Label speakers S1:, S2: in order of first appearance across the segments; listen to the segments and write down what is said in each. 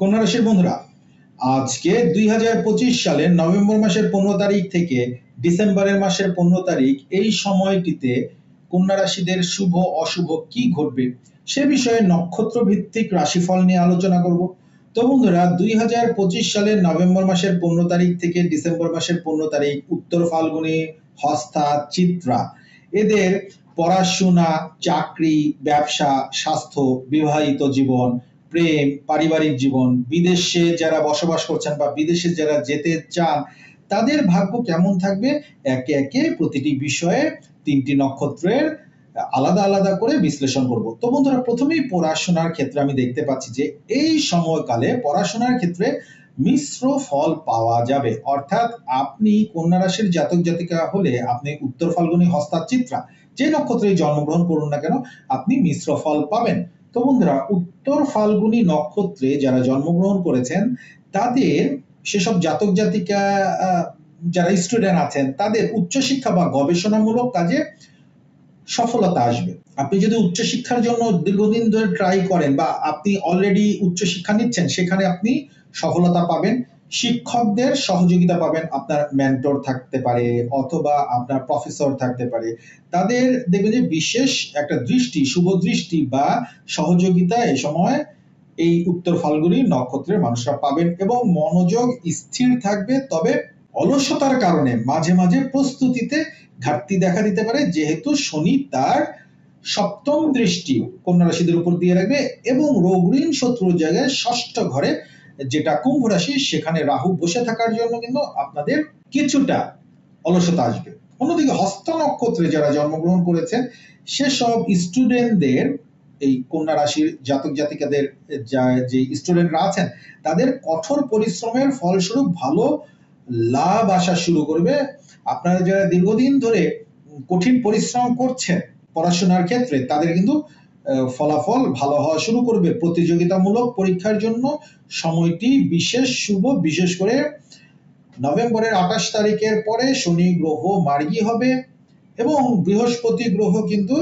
S1: কন্যা রাশির বন্ধুরা? আজকে দুই হাজার পঁচিশ সালের নভেম্বর মাসের পনেরো তারিখ থেকে ডিসেম্বরের মাসের পনেরো তারিখ এই সময়টিতে কন্যা রাশিদের শুভ, অশুভ কি ঘটবে? সে বিষয়ে নক্ষত্র ভিত্তিক রাশিফল নিয়ে আলোচনা করব। তো বন্ধুরা, দুই হাজার পঁচিশ সালের নভেম্বর মাসের পনেরো তারিখ থেকে ডিসেম্বর মাসের পনেরো তারিখ উত্তর ফাল্গুনি, হস্তা, চিত্রা। এদের পড়াশোনা, চাকরি, ব্যবসা, স্বাস্থ্য, বিবাহিত জীবন প্রেম, পারিবারিক জীবন, বিদেশে যারা বসবাস করছেন বা বিদেশে যারা যেতে চান, তাদের ভাগ্য কেমন থাকবে? একে একে প্রতিটি বিষয়ে তিনটি নক্ষত্রের আলাদা আলাদা করে বিশ্লেষণ করব। তো বন্ধুরা, প্রথমেই পড়াশোনার ক্ষেত্রে আমি দেখতে পাচ্ছি যে এই সময়কালে পড়াশোনার ক্ষেত্রে মিশ্র ফল পাওয়া যাবে। অর্থাৎ আপনি কন্যা রাশির জাতক জাতিকা হলে আপনি উত্তর ফাল্গুনি হস্তা চিত্রা যে নক্ষত্রে জন্মগ্রহণ করুন না কেন, আপনি মিশ্র ফল পাবেন। তো বন্ধুরা, উত্তর ফাল্গুনি নক্ষত্রে যারা জন্মগ্রহণ করেছেন, তাদের সেসব জাতক জাতিকা যারা স্টুডেন্ট আছেন, তাদের উচ্চশিক্ষা বা গবেষণামূলক কাজে সফলতা আসবে। আপনি যদি উচ্চশিক্ষার জন্য দীর্ঘদিন ধরে ট্রাই করেন বা আপনি অলরেডি উচ্চশিক্ষা নিচ্ছেন, সেখানে আপনি সফলতা পাবেন। শিক্ষকদের সহযোগিতা পাবেন আপনার মেন্টর থাকতে পারে অথবা আপনার প্রফেসর থাকতে পারে। তাদের দেখবেন যে বিশেষ একটা দৃষ্টি, শুভ দৃষ্টি বা সহযোগিতা এই সময় এই উত্তর ফাল্গুনি নক্ষত্রের মানুষরা পাবেন এবং মনোযোগ স্থির থাকবে। তবে অলসতার কারণে মাঝে মাঝে প্রস্তুতিতে ঘাটতি দেখা দিতে পারে। যেহেতু শনি তার সপ্তম দৃষ্টি কন্যা রাশিদের উপর দিয়ে রাখবে এবং রোগ ঋণ শত্রুর জায়গায় ষষ্ঠ ঘরে যেটা কুম্ভ রাশি, সেখানে রাহু বসে থাকার জন্য কিন্তু আপনাদের কিছুটা অলসতা আসবে। অন্যদিকে হস্ত নক্ষত্রে যারা জন্মগ্রহণ করেছেন, সেসব স্টুডেন্টদের এই কন্যা রাশির জাতক জাতিকাদের, যে স্টুডেন্টরা আছেন, তাদের কঠোর পরিশ্রমের ফলস্বরূপ ভালো লাভ আসা শুরু করবে। আপনারা যারা দীর্ঘদিন ধরে কঠিন পরিশ্রম করছেন পড়াশোনার ক্ষেত্রে, তাদের কিন্তু ফলাফল ভালো হওয়া শুরু করবে। প্রতিযোগিতামূলক পরীক্ষার জন্য সময়টি বিশেষ শুভ, বিশেষ করে নভেম্বরের আঠাশ তারিখের পরে শনি গ্রহ মার্গী হবে এবং বৃহস্পতি গ্রহ কিন্তু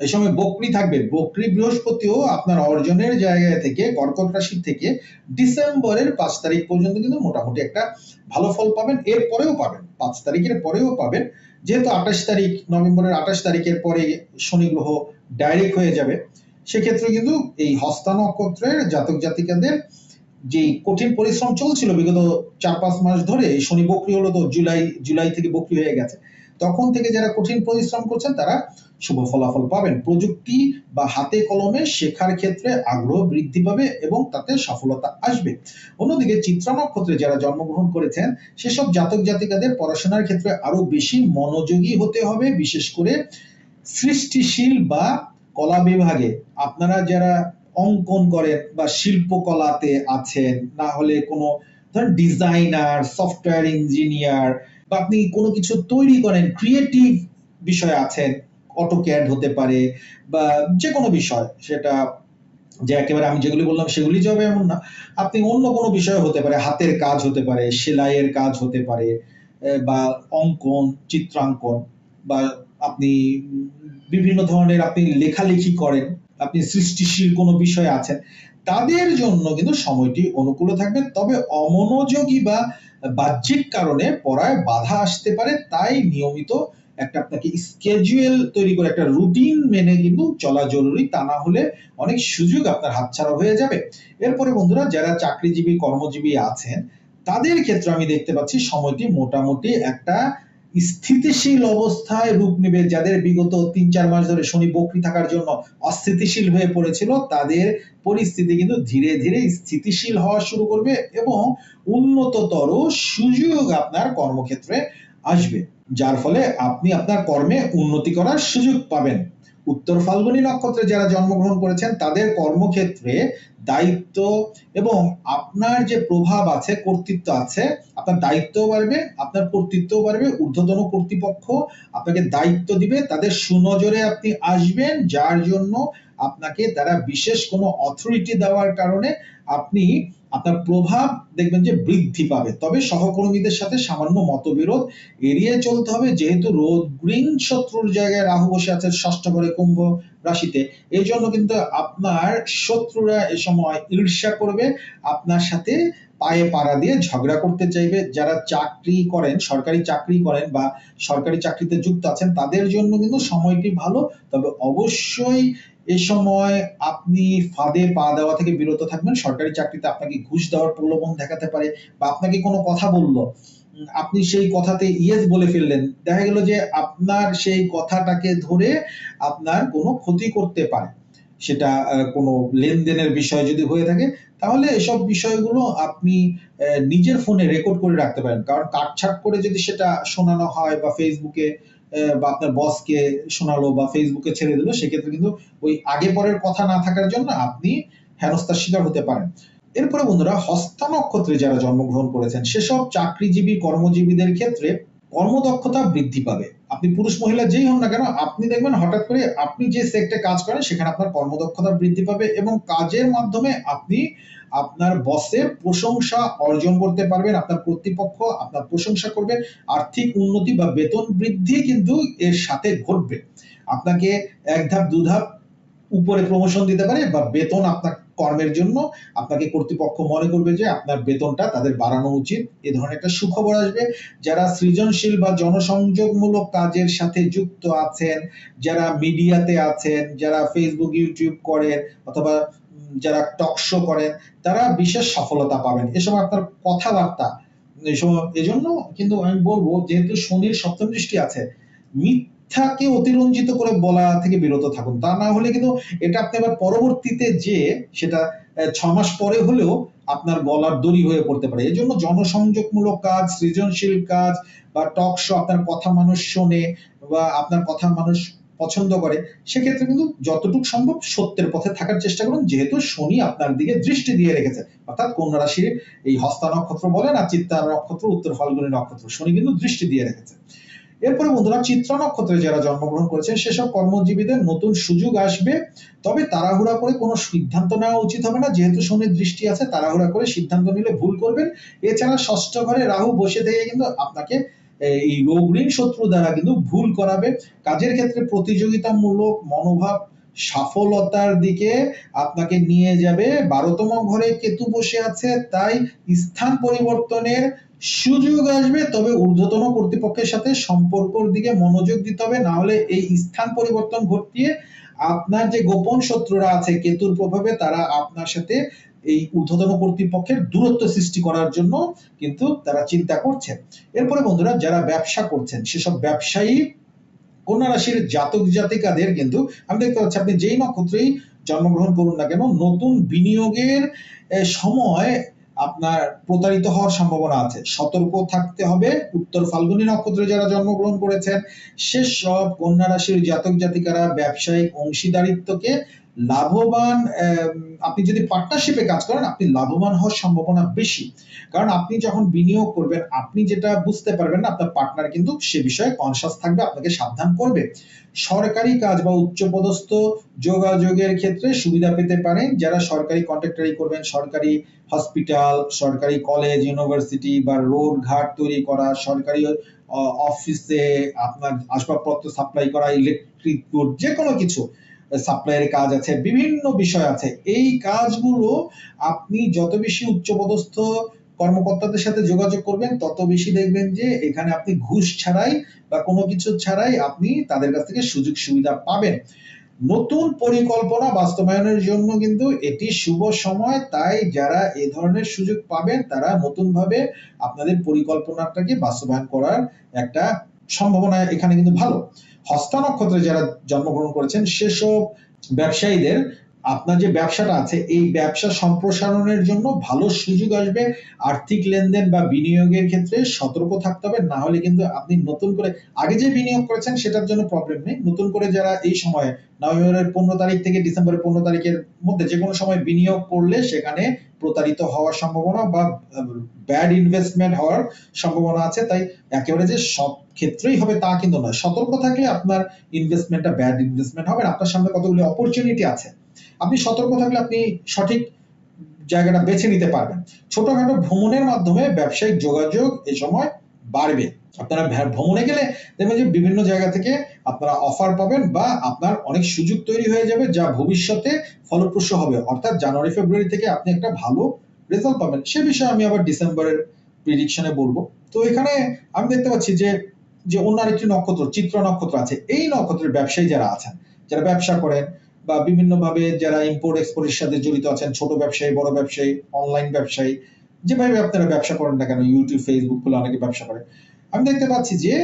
S1: এই সময় বকরি থাকবে। বকরি বৃহস্পতিও আপনার অর্জনের জায়গা থেকে, কর্কট রাশি থেকে ডিসেম্বরের পাঁচ তারিখ পর্যন্ত কিন্তু মোটামুটি একটা ভালো ফল পাবেন। এর পরেও পাবেন, পাঁচ তারিখের পরেও পাবেন। যেহেতু আঠাশ তারিখ, নভেম্বরের আঠাশ তারিখের পরে শনি গ্রহ ডাইরেক্ট হয়ে যাবে। সেক্ষেত্রে কিন্তু এই হস্তা নক্ষত্রের জাতক জাতিকাদের যে কঠিন পরিশ্রম চলছিল বিগত চার পাঁচ মাস ধরে শনি বকরি হলো তো জুলাই জুলাই থেকে বকরি হয়ে গেছে। তখন থেকে যারা কঠিন পরিশ্রম করছেন, তারা শুভ ফলাফল পাবেন। প্রযুক্তি বা হাতে কলমে শেখার ক্ষেত্রে আগ্রহ বৃদ্ধি পাবে এবং তাতে সফলতা আসবে। অন্যদিকে চিত্রা নক্ষত্রে যারা জন্মগ্রহণ করেছেন, সেসব জাতক জাতিকাদের পড়াশোনার ক্ষেত্রে আরও বেশি মনোযোগী হতে হবে, বিশেষ করে সৃষ্টিশীল বা কলা বিভাগে আপনারা যারা অঙ্কন করেন বা শিল্পকলাতে আছেন, না হলে কোনো ধরেন ডিজাইনার, সফটওয়্যার ইঞ্জিনিয়ার, বা আপনি কোনো কিছু তৈরি করেন, ক্রিয়েটিভ বিষয় আছেন, অটোক্যাড হতে পারে বা যে কোনো বিষয়, সেটা যে একেবারে আমি যেগুলি বললাম সেগুলি যাবে এমন না। আপনি অন্য কোনো বিষয় হতে পারে, হাতের কাজ হতে পারে, সেলাইয়ের কাজ হতে পারে বা অঙ্কন, চিত্রাঙ্কন, বা আপনি বিভিন্ন ধরনের আপনি লেখালেখি করেন, আপনি সৃষ্টিশীল কোনো বিষয় আছেন, তাদের জন্য কিন্তু সময়টি অনুকূল থাকবে। তবে অমনোযোগী বা বাহ্যিক কারণে পড়ায় বাধা আসতে পারে, তাই নিয়মিত একটা আপনাকে স্কেজুয়েল তৈরি করে, একটা রুটিন মেনে কিন্তু চলা জরুরি। তা না হলে অনেক সুযোগ আপনার হাতছাড়া হয়ে যাবে। এরপরে বন্ধুরা, যারা চাকরিজীবী, কর্মজীবী আছেন, তাদের ক্ষেত্রে আমি দেখতে পাচ্ছি সময়টি মোটামুটি একটা স্থিতিশীল অবস্থায় রূপ নেবে যাদের বিগত তিন চার মাস ধরে শনি বকরি থাকার জন্য অস্থিতিশীল হয়ে পড়েছিল, তাদের পরিস্থিতি কিন্তু ধীরে ধীরে স্থিতিশীল হওয়া শুরু করবে এবং উন্নততর সুযোগ আপনার কর্মক্ষেত্রে আসবে, যার ফলে আপনি আপনার কর্মে উন্নতি করার সুযোগ পাবেন। উত্তর ফাল্গুনী নক্ষত্রে যারা জন্মগ্রহণ করেছেন, তাদের কর্মক্ষেত্রে দায়িত্ব এবং আপনার যে প্রভাব আছে, কর্তৃত্ব আছে, আপনার দায়িত্বও বাড়বে, আপনার কর্তৃত্বও বাড়বে, ঊর্ধ্বতন কর্তৃপক্ষ আপনাকে দায়িত্ব দিবে, তাদের সুনজরে আপনি আসবেন, যার জন্য আপনাকে তারা বিশেষ কোনো অথরিটি দেওয়ার কারণে আপনি আপনার প্রভাব দেখবেন যে বৃদ্ধি পাবে। তবে সহকর্মীদের সাথে সামান্য মতবিরোধ এড়িয়ে চলতে হবে। যেহেতু রোদ, গ্রিন শত্রুর জায়গায় রাহু বসে আছে ষষ্ঠ ঘরে কুম্ভ রাশিতে। এই জন্য কিন্তু আপনার শত্রুরা এ সময় ঈর্ষা করবে, আপনার সাথে পায়ে পাড়া দিয়ে ঝগড়া করতে চাইবে। যারা চাকরি করেন, সরকারি চাকরি করেন বা সরকারি চাকরিতে যুক্ত আছেন, তাদের জন্য কিন্তু সময়টি ভালো। তবে অবশ্যই এ সময় আপনি ফাঁদে পা দেওয়া থেকে বিরত থাকবেন। সরকারি চাকরিতে আপনাকে ঘুষ দেওয়ার প্রলোভন দেখাতে পারে বা আপনাকে কোনো কথা বলল। আপনি সেই কথাতে ইয়েস বলে ফেললেন। দেখা গেল যে আপনার সেই কথাটাকে ধরে আপনার কোনো ক্ষতি করতে পারে। সেটা কোনো লেনদেনের বিষয় যদি হয়ে থাকে, তাহলে এসব বিষয়গুলো আপনি নিজের ফোনে রেকর্ড করে রাখতে পারেন। কারণ কাটছাট করে যদি সেটা শোনানো হয় বা ফেসবুকে বা আপনার বসকে শোনালো বা ফেসবুকে ছেড়ে দিল, সেক্ষেত্রে কিন্তু ওই আগে পরের কথা না থাকার জন্য আপনি হেনস্থার শিকার হতে পারেন। এরপরে বন্ধুরা, হস্তা নক্ষত্রে যারা জন্মগ্রহণ করেছেন, সেসব চাকরিজীবী কর্মজীবীদের ক্ষেত্রে কর্মদক্ষতা বৃদ্ধি পাবে। আপনি পুরুষ, মহিলা যেই হন না কেন, আপনি দেখবেন হঠাৎ করে আপনি যে সেক্টরে কাজ করেন, সেখানে আপনার কর্মদক্ষতা বৃদ্ধি পাবে এবং কাজের মাধ্যমে আপনি আপনার বসের প্রশংসা অর্জন করতে পারবেন, আপনার কর্তৃপক্ষ আপনার প্রশংসা করবে, আর্থিক উন্নতি বা বেতন বৃদ্ধি কিন্তু এর সাথে ঘটবে। আপনাকে এক ধাপ, দু ধাপ উপরে প্রমোশন দিতে পারে বা বেতন আপনার কর্মের জন্য। আপনাকে কর্তৃপক্ষ মনে করবে যে আপনার বেতনটা তাদের বাড়ানো উচিত, এ ধরনের একটা সুখবর আসবে। যারা সৃজনশীল বা জনসংযোগমূলক কাজের সাথে যুক্ত আছেন, যারা মিডিয়াতে আছেন, যারা ফেসবুক ইউটিউব করেন অথবা যারা টক শো করেন তারা বিশেষ সফলতা পাবেন। এসব আপনার কথাবার্তা এজন্য কিন্তু আমি বলব, যেহেতু শনির সপ্তম দৃষ্টি আছে, মিথ্যাকে অতিরঞ্জিত করে বলা থেকে বিরত থাকুন। তা না হলে কিন্তু এটা আপনি আবার পরবর্তীতে যে সেটা ছ মাস পরে হলেও আপনার গলার দড়ি হয়ে পড়তে পারে। এই জন্য জনসংযোগমূলক কাজ, সৃজনশীল কাজ বা টক শো আপনার কথা মানুষ শোনে বা আপনার কথা মানুষ পছন্দ করে, সেক্ষেত্রে কিন্তু যতটুকু সম্ভব সত্যের পথে থাকার চেষ্টা করুন। যেহেতু শনি আপনার দিকে দৃষ্টি দিয়ে রেখেছে। অর্থাৎ কন্যা রাশির এই হস্তা নক্ষত্র বলেন আর চিত্তা নক্ষত্র, উত্তর ফাল্গুনী নক্ষত্র, শনি কিন্তু দৃষ্টি দিয়ে রেখেছে। এরপরে বন্ধুরা চিত্র নক্ষত্রে যারা জন্মগ্রহণ করেছেন, সেসব কর্মজীবীদের নতুন সুযোগ আসবে। তবে তাড়াহুড়া করে কোনো সিদ্ধান্ত নেওয়া উচিত হবে না। যেহেতু শনির দৃষ্টি আছে, তাড়াহুড়া করে সিদ্ধান্ত নিলে ভুল করবেন। এছাড়া ষষ্ঠ ঘরে রাহু বসে থেকে কিন্তু আপনাকে এই রোগ ঋণ শত্রু দ্বারা কিন্তু ভুল করাবে। কাজের ক্ষেত্রে প্রতিযোগিতামূলক মনোভাব সফলতার দিকে আপনাকে নিয়ে যাবে। বারোতম ঘরে কেতু বসে আছে, তাই স্থান পরিবর্তনের সুযোগ আসবে। তবে ঊর্ধ্বতন কর্তৃপক্ষের সাথে সম্পর্কর দিকে মনোযোগ দিতে হবে। না হলে এই স্থান পরিবর্তন ঘটিয়ে আপনার যে গোপন শত্রুরা আছে, কেতুর প্রভাবে তারা আপনার সাথে এই ঊর্ধ্বতন কর্তৃপক্ষের দূরত্ব সৃষ্টি করার জন্য কিন্তু তারা চিন্তা করছে এরপরে বন্ধুরা, যারা ব্যবসা করছেন, সেসব ব্যবসায়ী কন্যা রাশির জাতক জাতিকাদের কিন্তু, আমি দেখতে পাচ্ছি আপনি যেই নক্ষত্রেই জন্মগ্রহণ করুন না কেন, নতুন বিনিয়োগের সময় আপনার প্রতারিত হওয়ার সম্ভাবনা আছে। সতর্ক থাকতে হবে। উত্তর ফাল্গুনী নক্ষত্রে যারা জন্মগ্রহণ করেছেন, সেসব কন্যা রাশির জাতক জাতিকারা ব্যবসায়িক অংশীদারিত্বকে লাভবান আপনি যদি পার্টনারশিপে কাজ করেন, আপনি লাভবান হওয়ার সম্ভাবনা বেশি। কারণ আপনি যখন বিনিয়োগ করবেন, আপনি যেটা বুঝতে পারবেন না, আপনার পার্টনার কিন্তু সে বিষয়ে কনসাস থাকবে, আপনাকে সাবধান করবে। সরকারি কাজ বা উচ্চপদস্থ যোগাযোগের ক্ষেত্রে সুবিধা পেতে পারেন, যারা সরকারি কন্ট্রাক্টারি করবেন, সরকারি হসপিটাল সরকারি কলেজ ইউনিভার্সিটি বা রোড ঘাট তৈরি করা, সরকারি অফিসে আপনার আসবাবপত্র সাপ্লাই করা ইলেকট্রিক যে কোনো কিছু। সাপ্লাইয়ের কাজ আছে, বিভিন্ন বিষয় আছে। এই কাজগুলো আপনি যত বেশি উচ্চপদস্থ কর্মকর্তাদের সাথে যোগাযোগ করবেন, তত বেশি দেখবেন যে এখানে আপনি ঘুষ ছাড়াই বা কোনো কিছু ছাড়াই আপনি তাদের কাছ থেকে সুযোগ সুবিধা পাবেন। নতুন পরিকল্পনা বাস্তবায়নের জন্য কিন্তু এটি শুভ সময়, তাই যারা এ ধরনের সুযোগ পাবেন, তারা নতুন ভাবে আপনাদের পরিকল্পনাটাকে বাস্তবায়ন করার একটা সম্ভাবনা এখানে কিন্তু ভালো। হস্তা নক্ষত্রে যারা জন্মগ্রহণ করেছেন সেসব ব্যবসায়ীদের আপনার যে ব্যবসাটা আছে, এই ব্যবসা সম্প্রসারণের জন্য ভালো সুযোগ আসবে। আর্থিক লেনদেন বা বিনিয়োগের ক্ষেত্রে সতর্ক থাকতে হবে। না হলে কিন্তু আপনি নতুন করে, আগে যে বিনিয়োগ করেছেন সেটার জন্য প্রবলেম নেই। নতুন করে যারা এই সময়ে নভেম্বরের পনেরো তারিখ থেকে ডিসেম্বরের পনেরো তারিখের মধ্যে যে কোনো সময় বিনিয়োগ করলে সেখানে প্রতারিত হওয়ার সম্ভাবনা বা ব্যাড ইনভেস্টমেন্ট হওয়ার সম্ভাবনা আছে। তাই একেবারে যে সব ক্ষেত্রেই হবে তা কিন্তু নয়। সতর্ক থাকলে আপনার ইনভেস্টমেন্টটা ব্যাড ইনভেস্টমেন্ট হবে আপনার সামনে কতগুলি অপরচুনিটি আছে। আপনি সতর্ক থাকলে আপনি সঠিক জায়গাটা বেছে নিতে পারবেন। ছোটখাটো ভ্রমণের মাধ্যমে ব্যবসায়িক যোগাযোগ এই সময় বাড়বে। আপনারা ভ্রমণে গেলে দেখবেন যে বিভিন্ন জায়গা থেকে আপনারা অফার পাবেন বা আপনার অনেক সুযোগ তৈরি হয়ে যাবে যা ভবিষ্যতে ফলপ্রসূ হবে। অর্থাৎ জানুয়ারি, ফেব্রুয়ারি থেকে আপনি একটা ভালো রেজাল্ট পাবেন। সে বিষয়ে আমি আবার ডিসেম্বরের প্রিডিকশনে বলব। তো এখানে আমি দেখতে পাচ্ছি যে যে অন্য আরেকটি নক্ষত্র, চিত্র নক্ষত্র আছে। এই নক্ষত্রের ব্যবসায়ী যারা আছেন, যারা ব্যবসা করেন বা বিভিন্ন ভাবে যারা ইম্পোর্ট এক্সপোর্টের সাথে জড়িত আছেন, ছোট ব্যবসায়ী, বড় ব্যবসায়ী অনলাইন ব্যবসায়ী, যেভাবে আপনারা ব্যবসা করেন না কেন ইউটিউব ফেসবুক খুলে অনেকে ব্যবসা করে। আমি দেখতে পাচ্ছি যে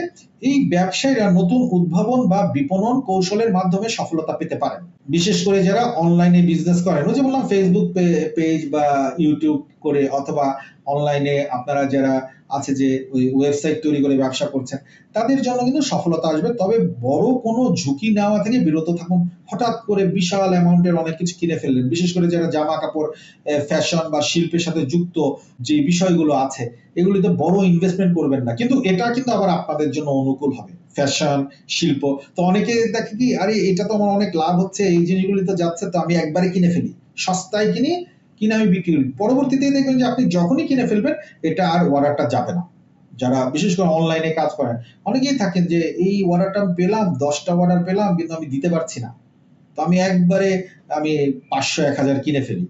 S1: এই ব্যবসায়ীরা নতুন উদ্ভাবন বা বিপণন কৌশলের মাধ্যমে সফলতা পেতে পারেন। বিশেষ করে যারা অনলাইনে বিজনেস করেন, ওই যে বললাম ফেসবুক পেজ বা ইউটিউব করে অথবা অনলাইনে আপনারা যারা আছে যে ওই ওয়েবসাইট তৈরি করে ব্যবসা করছেন, তাদের জন্য কিন্তু সফলতা আসবে। তবে বড় কোনো ঝুঁকি নেওয়া থেকে বিরত থাকুন। হঠাৎ করে বিশাল অ্যামাউন্টের অনেক কিছু কিনে ফেললেন। বিশেষ করে যারা জামা কাপড় ফ্যাশন বা শিল্পের সাথে যুক্ত যে বিষয়গুলো আছে, এগুলিতে বড় ইনভেস্টমেন্ট করবেন না। কিন্তু এটা কিন্তু আবার আপনাদের জন্য অনুকূল হবে। ফ্যাশন শিল্প, তো অনেকে দেখে কি, আরে, এটা তো আমার অনেক লাভ হচ্ছে, এই জিনিসগুলি তো যাচ্ছে, তো আমি একবারে কিনে ফেলি। সস্তায় কিনে কিনে আমি বিক্রি করি। পরবর্তীতে দেখবেন যে আপনি যখনই কিনে ফেলবেন, এটা আর অর্ডারটা যাবে না। যারা বিশেষ করে অনলাইনে কাজ করেন, অনেকেই থাকেন যে এই অর্ডারটা আমি পেলাম, দশটা অর্ডার পেলাম, কিন্তু আমি দিতে পারছি না। তো আমি একবারে আমি পাঁচশো, এক হাজার কিনে ফেলি।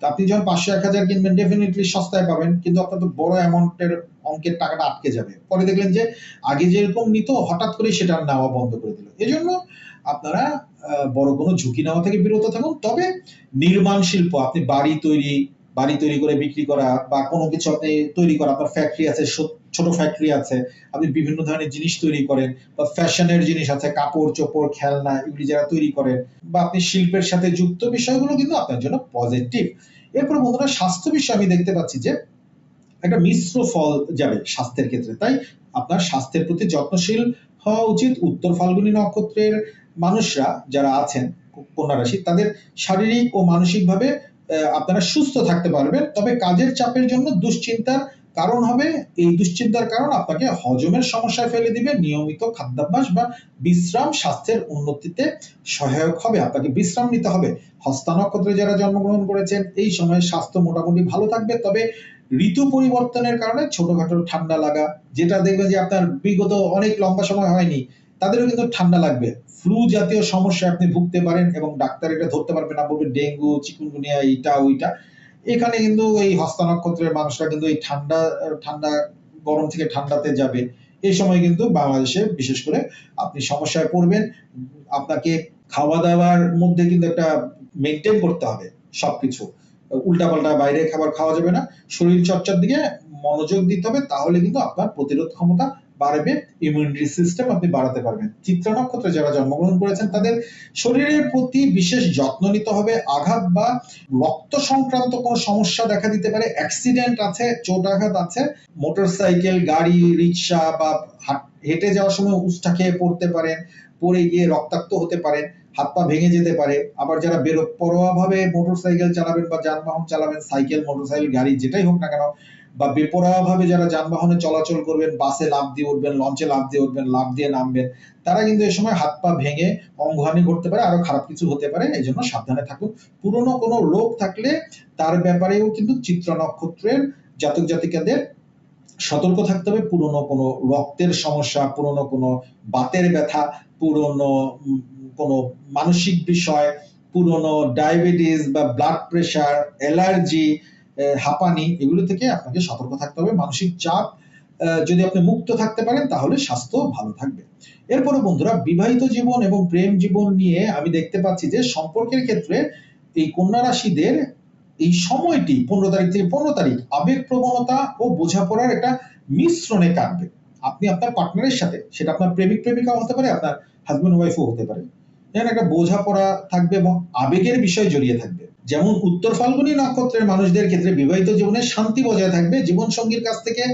S1: তো আপনি যখন পাঁচশো, এক হাজার কিনবেন ডেফিনেটলি সস্তায় পাবেন, কিন্তু আপনার তো বড় অ্যামাউন্টের অঙ্কের টাকাটা আটকে যাবে। পরে দেখলেন যে আগে যেরকম নিত, হঠাৎ করে সেটা নেওয়া বন্ধ করে দিল। এজন্য আপনারা বড় কোনো ঝুঁকি নেওয়া থেকে বিরত থাকুন। তবে নির্মাণ শিল্প, আপনি বাড়ি তৈরি বাড়ি তৈরি করে বিক্রি করা বা কোনো কিছু আপনি তৈরি করা, আপনার ফ্যাক্টরি আছে, ছোট ফ্যাক্টরি আছে, আপনি বিভিন্ন ধরনের জিনিস তৈরি করেন বা ফ্যাশনের জিনিস আছে, কাপড়, চোপড়, খেলনা এগুলি যারা তৈরি করেন বা আপনি শিল্পের সাথে যুক্ত, বিষয়গুলো কিন্তু আপনার জন্য পজিটিভ এরপর বন্ধুরা, স্বাস্থ্য বিষয়ে আমি দেখতে পাচ্ছি যে একটা মিশ্র ফল যাবে স্বাস্থ্যের ক্ষেত্রে। তাই আপনার স্বাস্থ্যের প্রতি যত্নশীল হওয়া উচিত। উত্তর ফাল্গুনী নক্ষত্রের মানুষরা যারা আছেন কন্যা রাশি তাদের শারীরিক ও মানসিকভাবে আপনারা সুস্থ থাকতে পারবেন। তবে কাজের চাপের জন্য দুশ্চিন্তার কারণ হবে, এই দুশ্চিন্তার কারণ আপনাকে হজমের সমস্যায় ফেলে দিবে, নিয়মিত খাদ্যাভ্যাস বা বিশ্রাম স্বাস্থ্যের উন্নতিতে সহায়ক হবে, আপনাকে বিশ্রাম নিতে হবে। হস্তা নক্ষত্রে যারা জন্মগ্রহণ করেছেন, এই সময় স্বাস্থ্য মোটামুটি ভালো থাকবে, তবে ঋতু পরিবর্তনের কারণে ছোটখাটো ঠান্ডা লাগা, যেটা দেখবেন যে আপনার বিগত অনেক লম্বা সময় হয়নি তাদেরও কিন্তু ঠান্ডা লাগবে। ফ্লু জাতীয় সমস্যা আপনি ভুগতে পারেন এবং ডাক্তার এটা ধরতে পারবে না, বলবে ডেঙ্গু, চিকুনগুনিয়া, এইটা, ওইটা। এখানে কিন্তু এই হস্ত নক্ষত্রের মানুষরা কিন্তু এই ঠান্ডা ঠান্ডা, গরম থেকে ঠান্ডাতে যাবে। এই সময় কিন্তু বাংলাদেশে বিশেষ করে আপনি সমস্যায় পড়বেন। আপনাকে খাওয়া দাওয়ার মধ্যে কিন্তু একটা মেনটেন করতে হবে সবকিছু। উল্টাপাল্টা বাইরে খাবার খাওয়া যাবে না। শরীর চর্চার দিকে মনোযোগ দিতে হবে, তাহলে কিন্তু আপনার প্রতিরোধ ক্ষমতা বাড়বে ইমিউনিটি সিস্টেম আপনি বাড়াতে পারবেন। চিত্রা নক্ষত্রে যারা জন্মগ্রহণ করেছেন, তাদের শরীরের প্রতি বিশেষ যত্ন নিতে হবে। আঘাত বা রক্ত সংক্রান্ত কোনো সমস্যা দেখা দিতে পারে। অ্যাক্সিডেন্ট আছে, চোট আঘাত আছে। মোটরসাইকেল গাড়ি রিক্সা বা হেঁটে যাওয়ার সময় উষ্ঠা খেয়ে পড়তে পারেন, পড়ে গিয়ে রক্তাক্ত হতে পারেন, হাত পা ভেঙে যেতে পারে। আবার যারা বেরো পরোয়া ভাবে মোটরসাইকেল চালাবেন বা যানবাহন চালাবেন সাইকেল মোটরসাইকেল গাড়ি, যেটাই হোক না কেন বা বেপরোয়া ভাবে যারা যানবাহনে চলাচল করবেন, বাসে লাফ দিয়ে উঠবেন, লঞ্চে লাফ দিয়ে উঠবেন, লাফ দিয়ে নামবেন, তারা কিন্তু এই সময় হাত পা ভেঙে অঙ্গহানি ঘটতে পারে, আরও খারাপ কিছু হতে পারে এই জন্য সাবধানে থাকুন। পুরনো কোনো রোগ থাকলে তার ব্যাপারেও কিন্তু চিত্র নক্ষত্রের জাতক জাতিকাদের সতর্ক থাকতে হবে। পুরনো কোনো রক্তের সমস্যা, পুরনো কোনো বাতের ব্যথা, পুরনো কোনো মানসিক বিষয়, পুরনো ডায়াবেটিস বা ব্লাড প্রেশার, অ্যালার্জি হাঁপানি, এগুলো থেকে আপনাকে সতর্ক থাকতে হবে। মানসিক চাপ যদি আপনি মুক্ত থাকতে পারেন, তাহলে স্বাস্থ্য ভালো থাকবে। এরপরে বন্ধুরা, বিবাহিত জীবন এবং প্রেম জীবন নিয়ে আমি দেখতে পাচ্ছি যে, সম্পর্কের ক্ষেত্রে এই কন্যা রাশিদের এই সময়টি, পনেরো তারিখ থেকে পনেরো তারিখ আবেগ প্রবণতা ও বোঝাপড়ার একটা মিশ্রণে কাটবে। আপনি আপনার পার্টনারের সাথে, সেটা আপনার প্রেমিক প্রেমিকাও হতে পারে, আপনার হাজব্যান্ড ওয়াইফও হতে পারে। একটা বোঝাপড়া থাকবে এবং আবেগের বিষয় জড়িয়ে থাকবে। যেমন উত্তর ফাল্গুনী নক্ষত্রের মানুষদের ক্ষেত্রে বিবাহিত জীবনে শান্তি বজায় থাকবে জীবন সঙ্গীর কাছ থেকে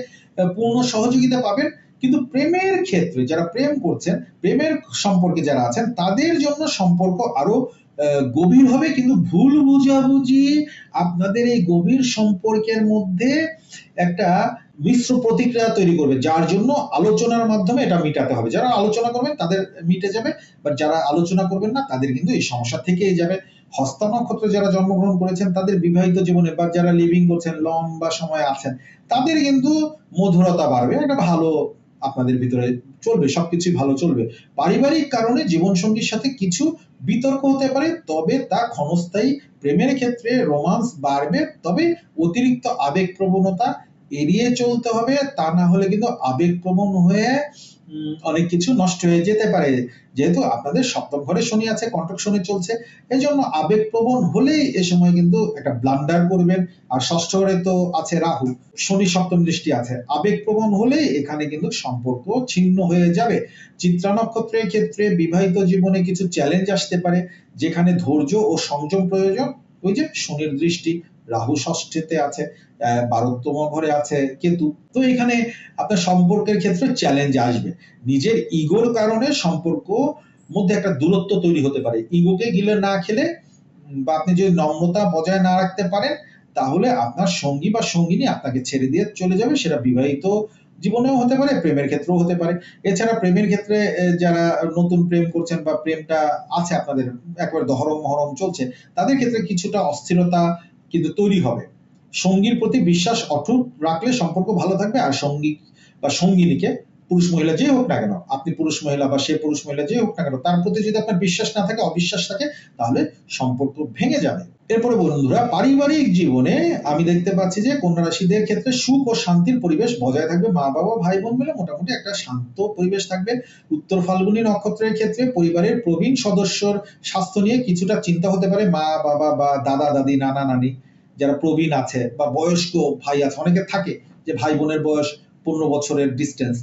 S1: পূর্ণ সহযোগিতা পাবেন। কিন্তু প্রেমের ক্ষেত্রে যারা প্রেম করছেন, প্রেমের সম্পর্কে যারা আছেন, তাদের জন্য সম্পর্ক আরও গভীর হবে। কিন্তু ভুল বুঝাবুঝি আপনাদের এই গভীর সম্পর্কের মধ্যে একটা মিশ্র প্রতিক্রিয়া তৈরি করবে, যার জন্য আলোচনার মাধ্যমে এটা মিটাতে হবে। যারা আলোচনা করবেন তাদের মিটে যাবে বাট যারা আলোচনা করবেন না, তাদের কিন্তু এই সমস্যা থেকেই যাবে। হস্তা নক্ষত্রে যারা জন্মগ্রহণ করেছেন, তাদের বিবাহিত জীবনে বা যারা লিভিং করছেন, লম্বা সময় আছেন, তাদের কিন্তু মধুরতা বাড়বে। একটা ভালো আপনাদের ভিতরে চলবে, সবকিছুই ভালো চলবে। পারিবারিক কারণে জীবনসঙ্গীর সাথে কিছু বিতর্ক হতে পারে, তবে তা ক্ষণস্থায়ী প্রেমের ক্ষেত্রে রোমান্স বাড়বে, তবে অতিরিক্ত আবেগ প্রবণতা এড়িয়ে চলতে হবে, তা না হলে কিন্তু আবেগ প্রবণ হয়ে অনেক কিছু নষ্ট হয়ে যেতে পারে। যেহেতু আপনাদের সপ্তম ঘরে শনি আছে, কন্টক শনি চলছে এই জন্য আবেগ প্রবণ হলেই এ সময় কিন্তু একটা ব্লান্ডার করবেন। আর ষষ্ঠ ঘরে তো আছে রাহু, শনি সপ্তম দৃষ্টি আছে। আবেগ প্রবণ হলেই এখানে কিন্তু সম্পর্ক ছিন্ন হয়ে যাবে। চিত্রা নক্ষত্রের ক্ষেত্রে বিবাহিত জীবনে কিছু চ্যালেঞ্জ আসতে পারে, যেখানে ধৈর্য ও সংযম প্রয়োজন। ওই যে শনির দৃষ্টি রাহু ষষ্ঠীতে আছে আহ, বারোত্তম ঘরে আছে কিন্তু তো এখানে আপনার সম্পর্কের ক্ষেত্রে চ্যালেঞ্জ আসবে। নিজের ইগোর কারণে সম্পর্ক মধ্যে একটা দূরত্ব তৈরি হতে পারে। ইগোকে গিলে না খেলে বা আপনি যদি নম্রতা বজায় না রাখতে পারেন তাহলে আপনার সঙ্গী বা সঙ্গিনী আপনাকে ছেড়ে দিয়ে চলে যাবে সেটা বিবাহিত জীবনেও হতে পারে প্রেমের ক্ষেত্রেও হতে পারে। এছাড়া প্রেমের ক্ষেত্রে যারা নতুন প্রেম করছেন বা প্রেমটা আছে আপনাদের একবার দহরম মহরম চলছে তাদের ক্ষেত্রে কিছুটা অস্থিরতা কিন্তু তৈরি হবে। সঙ্গীর প্রতি বিশ্বাস অটুট রাখলে সম্পর্ক ভালো থাকবে আর সঙ্গী বা সঙ্গিনীকে পুরুষ মহিলা যে হোক না কেন, আপনি পুরুষ মহিলা বা সে পুরুষ মহিলা যে হোক না কেন, তার প্রতি যদি আপনার বিশ্বাস না থাকে, অবিশ্বাস থাকে, তাহলে সম্পর্ক ভেঙে যাবে। এরপরে বন্ধুরা, পারিবারিক জীবনে আমি দেখতে পাচ্ছি যে কন্যা রাশিদের ক্ষেত্রে সুখ ও শান্তির পরিবেশ বজায় থাকবে। মা বাবা ভাই বোন মিলে মোটামুটি একটা শান্ত পরিবেশ থাকবে। উত্তর ফাল্গুনী নক্ষত্রের ক্ষেত্রে পরিবারের প্রবীণ সদস্যর স্বাস্থ্য নিয়ে কিছুটা চিন্তা হতে পারে। মা, বাবা বা দাদা, দাদি, নানা, নানি। যারা প্রবীণ আছে বা বয়স্ক ভাই আছে, অনেকে থাকে যে ভাই বোনের বয়স পনেরো বছরের ডিস্টেন্স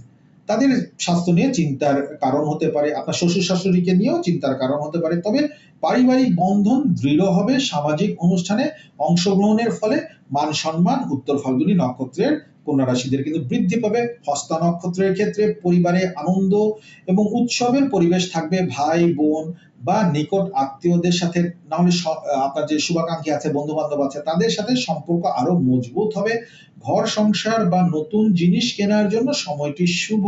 S1: তাদের স্বাস্থ্য নিয়ে চিন্তার কারণ হতে পারে, আপনার শ্বশুর শাশুড়িকে নিয়েও চিন্তার কারণ হতে পারে, তবে পারিবারিক বন্ধন দৃঢ় হবে, সামাজিক অনুষ্ঠানে অংশগ্রহণের ফলে মান সম্মান, উত্তর ফাল্গুনী নক্ষত্রের কন্যা রাশিদের কিন্তু বৃদ্ধি পাবে। হস্তা নক্ষত্রের ক্ষেত্রে পরিবারে আনন্দ এবং উৎসবের পরিবেশ থাকবে ভাই, বোন বা নিকট আত্মীয়দের সাথে। না হলে আপনার যে শুভাকাঙ্ক্ষী আছে বন্ধু বান্ধব আছে, তাদের সাথে সম্পর্ক আরও মজবুত হবে। ঘর, সংসার বা নতুন জিনিস কেনার জন্য সময়টি শুভ।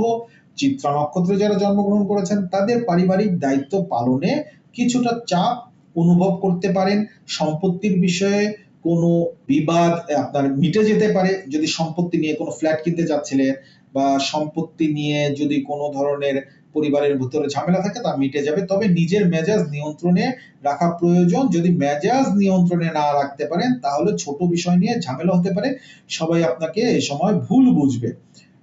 S1: চিত্রা নক্ষত্রে যারা জন্মগ্রহণ করেছেন, তাদের পারিবারিক দায়িত্ব পালনে কিছুটা চাপ অনুভব করতে পারেন। সম্পত্তির বিষয়ে কোনো বিবাদ আপনার মিটে যেতে পারে যদি সম্পত্তি নিয়ে কোনো ফ্ল্যাট কিনতে যাচ্ছিলেন বা সম্পত্তি নিয়ে যদি কোনো ধরনের পরিবারের ভিতরে ঝামেলা থাকে তা মিটে যাবে। তবে নিজের মেজাজ নিয়ন্ত্রণে রাখা প্রয়োজন। যদি মেজাজ নিয়ন্ত্রণে না রাখতে পারেন, তাহলে ছোট বিষয় নিয়ে ঝামেলা হতে পারে। সবাই আপনাকে এই সময় ভুল বুঝবে।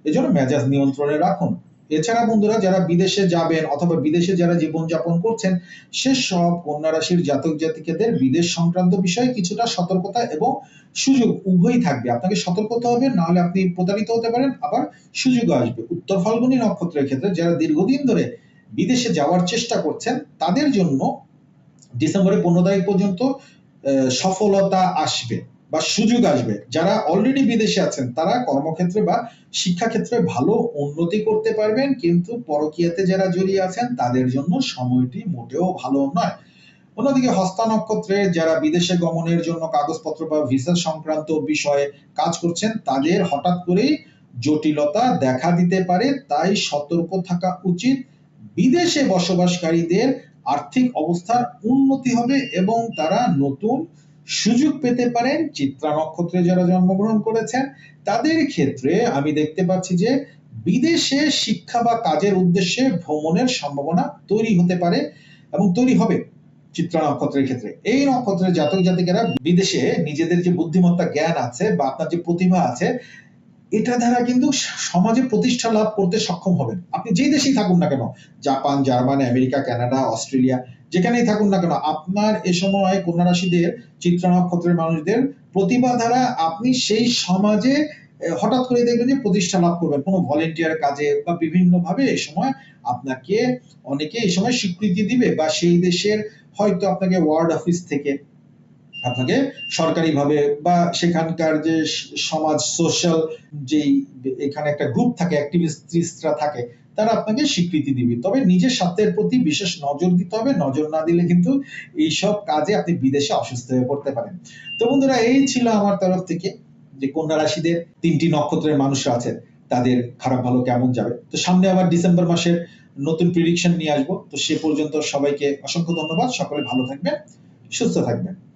S1: এজন্য মেজাজ নিয়ন্ত্রণে রাখুন। এছাড়া বন্ধুরা যারা বিদেশে যাবেন অথবা বিদেশে যারা জীবনযাপন করছেন, সেসব কন্যা রাশির জাতক জাতিকাদের বিদেশ সংক্রান্ত বিষয়ে কিছুটা সতর্কতা এবং সুযোগ উভয়ই থাকবে। আপনাকে সতর্ক হতে হবে, না হলে আপনি প্রতারিত হতে পারেন, আবার সুযোগ আসবে। উত্তর ফাল্গুনী নক্ষত্রের ক্ষেত্রে যারা দীর্ঘদিন ধরে বিদেশে যাওয়ার চেষ্টা করছেন, তাদের জন্য ডিসেম্বরের পনেরো তারিখ পর্যন্ত সফলতা আসবে। বা সুযোগ আসবে। যারা অলরেডি বিদেশে আছেন, তারা কর্মক্ষেত্রে বা শিক্ষাক্ষেত্রে ভালো উন্নতি করতে পারবেন, কিন্তু পরকীয়াতে যারা জড়িয়ে আছেন, তাদের জন্য সময়টি মোটেও ভালো নয়। অন্যদিকে হস্তা নক্ষত্রে যারা বিদেশে গমনের জন্য কাগজপত্র বা ভিসা সংক্রান্ত বিষয়ে কাজ করছেন, তাদের হঠাৎ করেই জটিলতা দেখা দিতে পারে। তাই সতর্ক থাকা উচিত। বিদেশে বসবাসকারীদের আর্থিক অবস্থার উন্নতি হবে এবং তারা নতুন সুযোগ পেতে পারেন। চিত্রা নক্ষত্রে যারা জন্মগ্রহণ করেছেন, তাদের ক্ষেত্রে আমি দেখতে পাচ্ছি যে বিদেশে শিক্ষা বা কাজের উদ্দেশ্যে ভ্রমণের সম্ভাবনা তৈরি হতে পারে এবং তৈরি হবে চিত্রা নক্ষত্রের ক্ষেত্রে। এই নক্ষত্রের জাতক জাতিকেরা বিদেশে নিজেদের যে বুদ্ধিমত্তা, জ্ঞান আছে বা আপনার যে প্রতিভা আছে, এটা দ্বারা কিন্তু সমাজে প্রতিষ্ঠা লাভ করতে সক্ষম হবেন। আপনি যেই দেশেই থাকুন না কেন, Japan, Germany, America, Canada, Australia যেখানেই থাকুন না কেন, আপনার এ সময় কন্যা রাশিদের, চিত্রা নক্ষত্রের মানুষদের প্রতিভা দ্বারা আপনি সেই সমাজে হঠাৎ করে দেখবেন যে প্রতিষ্ঠা লাভ করবেন। কোনো ভলেন্টিয়ার কাজে বা বিভিন্ন ভাবে এই সময় আপনাকে অনেকে এই সময় স্বীকৃতি দিবে বা সেই দেশের হয়তো আপনাকে ওয়ার্ড অফিস থেকে আপনাকে সরকারিভাবে বা সেখানকার যে সমাজ সোশ্যাল যেই এখানে একটা গ্রুপ থাকে অ্যাক্টিভিস্টরা থাকে তারা আপনাকে স্বীকৃতি দিবে। তবে নিজের স্বার্থের প্রতি বিশেষ নজর দিতে হবে। নজর না দিলে কিন্তু এইসব কাজে আপনি বিদেশে অসুস্থ হয়ে পড়তে পারেন। তো বন্ধুরা, এই ছিল আমার তরফ থেকে যে কন্যা রাশিদের তিনটি নক্ষত্রের মানুষরা আছেন, তাদের খারাপ ভালো কেমন যাবে? তো সামনে আবার ডিসেম্বর মাসের নতুন প্রিডিকশন নিয়ে আসব। তো সে পর্যন্ত সবাইকে অসংখ্য ধন্যবাদ। সকলে ভালো থাকবেন, সুস্থ থাকবেন।